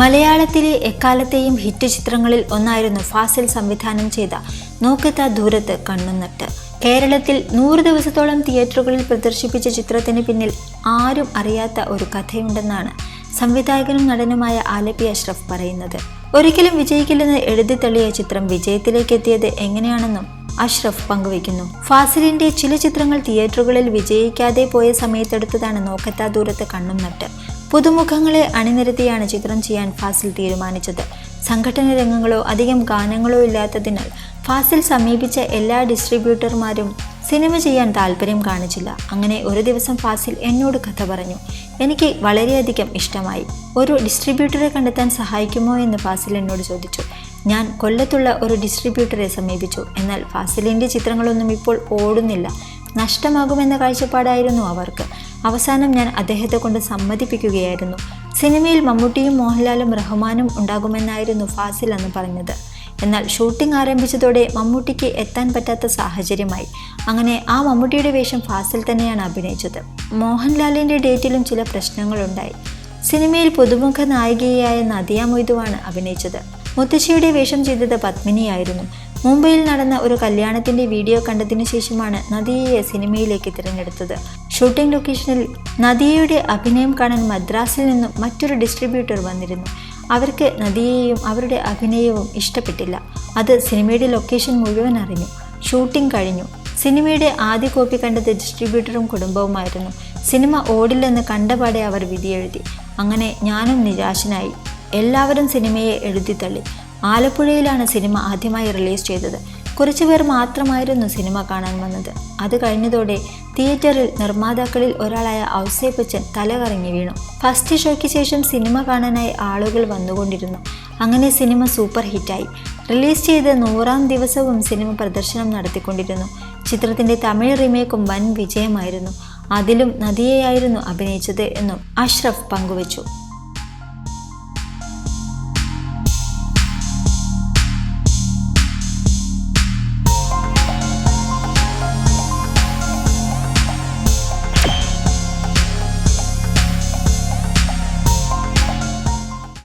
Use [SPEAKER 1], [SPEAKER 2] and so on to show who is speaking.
[SPEAKER 1] മലയാളത്തിലെ എക്കാലത്തെയും ഹിറ്റ് ചിത്രങ്ങളിൽ ഒന്നായിരുന്നു ഫാസിൽ സംവിധാനം ചെയ്ത നോക്കത്ത ദൂരത്ത് കണ്ണുനട്ട്. കേരളത്തിൽ നൂറ് ദിവസത്തോളം തിയേറ്ററുകളിൽ പ്രദർശിപ്പിച്ച ചിത്രത്തിന് പിന്നിൽ ആരും അറിയാത്ത ഒരു കഥയുണ്ടെന്നാണ് സംവിധായകനും നടനുമായ ആലപ്പി അഷ്റഫ് പറയുന്നത്. ഒരിക്കലും വിജയിക്കില്ലെന്ന് എഴുതി തള്ളിയ ചിത്രം വിജയത്തിലേക്ക് എത്തിയത് എങ്ങനെയാണെന്നും അഷ്റഫ് പങ്കുവയ്ക്കുന്നു. ഫാസിലിന്റെ ചില ചിത്രങ്ങൾ തിയേറ്ററുകളിൽ വിജയിക്കാതെ പോയ സമയത്തെടുത്തതാണ് നോക്കത്താ ദൂരത്ത് കണ്ണും നട്ട് പുതുമുഖങ്ങളെ അണിനിരത്തിയാണ് ചിത്രം ചെയ്യാൻ ഫാസിൽ തീരുമാനിച്ചത്. സംഘടന രംഗങ്ങളോ അധികം ഗാനങ്ങളോ ഇല്ലാത്തതിനാൽ ഫാസിൽ സമീപിച്ച എല്ലാ ഡിസ്ട്രിബ്യൂട്ടർമാരും സിനിമ ചെയ്യാൻ താല്പര്യം കാണിച്ചില്ല. അങ്ങനെ ഒരു ദിവസം ഫാസിൽ എന്നോട് കഥ പറഞ്ഞു. എനിക്ക് വളരെയധികം ഇഷ്ടമായി. ഒരു ഡിസ്ട്രിബ്യൂട്ടറെ കണ്ടെത്താൻ സഹായിക്കുമോ എന്ന് ഫാസിൽ എന്നോട് ചോദിച്ചു. ഞാൻ കൊല്ലത്തുള്ള ഒരു ഡിസ്ട്രിബ്യൂട്ടറെ സമീപിച്ചു. എന്നാൽ ഫാസിലിന്റെ ചിത്രങ്ങളൊന്നും ഇപ്പോൾ ഓടുന്നില്ല. നഷ്ടമാകുമെന്ന കാഴ്ചപ്പാടായിരുന്നു അവർക്ക്. അവസാനം ഞാൻ അദ്ദേഹത്തെ കൊണ്ട് സമ്മതിപ്പിക്കുകയായിരുന്നു. സിനിമയിൽ മമ്മൂട്ടിയും മോഹൻലാലും റഹ്മാനും ഉണ്ടാകുമെന്നായിരുന്നു ഫാസിൽ അന്ന് പറഞ്ഞത്. എന്നാൽ ഷൂട്ടിംഗ് ആരംഭിച്ചതോടെ മമ്മൂട്ടിക്ക് എത്താൻ പറ്റാത്ത സാഹചര്യമായി. അങ്ങനെ ആ മമ്മൂട്ടിയുടെ വേഷം ഫാസിൽ തന്നെയാണ് അഭിനയിച്ചത്. മോഹൻലാലിന്റെ ഡേറ്റിലും ചില പ്രശ്നങ്ങളുണ്ടായി. സിനിമയിൽ പുതുമുഖ നായികയായ നദിയ മൊയ്തുവാണ് അഭിനയിച്ചത്. മുത്തശ്ശിയുടെ വേഷം ചെയ്തത് പത്മിനിയായിരുന്നു. മുംബൈയിൽ നടന്ന ഒരു കല്യാണത്തിന്റെ വീഡിയോ കണ്ടതിനു ശേഷമാണ് നദിയയെ സിനിമയിലേക്ക് തിരഞ്ഞെടുത്തത്. ഷൂട്ടിംഗ് ലൊക്കേഷനിൽ നദിയയുടെ അഭിനയം കാണാൻ മദ്രാസിൽ നിന്നും മറ്റൊരു ഡിസ്ട്രിബ്യൂട്ടർ വന്നിരുന്നു. അവർക്ക് നദിയെയും അവരുടെ അഭിനയവും ഇഷ്ടപ്പെട്ടില്ല. അത് സിനിമയുടെ ലൊക്കേഷൻ മുഴുവൻ അറിഞ്ഞു. ഷൂട്ടിംഗ് കഴിഞ്ഞു. സിനിമയുടെ ആദ്യ കോപ്പി കണ്ടത് ഡിസ്ട്രിബ്യൂട്ടറും കുടുംബവുമായിരുന്നു. സിനിമ ഓടില്ലെന്ന് കണ്ടപാടെ അവർ വിധിയെഴുതി. അങ്ങനെ ഞാനും നിരാശനായി. എല്ലാവരും സിനിമയെ എഴുതി തള്ളി ആലപ്പുഴയിലാണ് സിനിമ ആദ്യമായി റിലീസ് ചെയ്തത്. കുറച്ചു പേർ മാത്രമായിരുന്നു സിനിമ കാണാൻ വന്നത്. അത് കഴിഞ്ഞതോടെ തിയേറ്ററിൽ നിർമ്മാതാക്കളിൽ ഒരാളായ ഔസേപ്പച്ചൻ തലകറങ്ങി വീണു. ഫസ്റ്റ് ഷോയ്ക്ക് ശേഷം സിനിമ കാണാനായി ആളുകൾ വന്നുകൊണ്ടിരുന്നു. അങ്ങനെ സിനിമ സൂപ്പർ ഹിറ്റായി. റിലീസ് ചെയ്ത് നൂറാം ദിവസവും സിനിമ പ്രദർശനം നടത്തിക്കൊണ്ടിരുന്നു. ചിത്രത്തിന്റെ തമിഴ് റീമേക്കും വൻ വിജയമായിരുന്നു. അതിലും നദിയെയായിരുന്നു അഭിനയിച്ചത് എന്നും അഷ്റഫ് പങ്കുവച്ചു.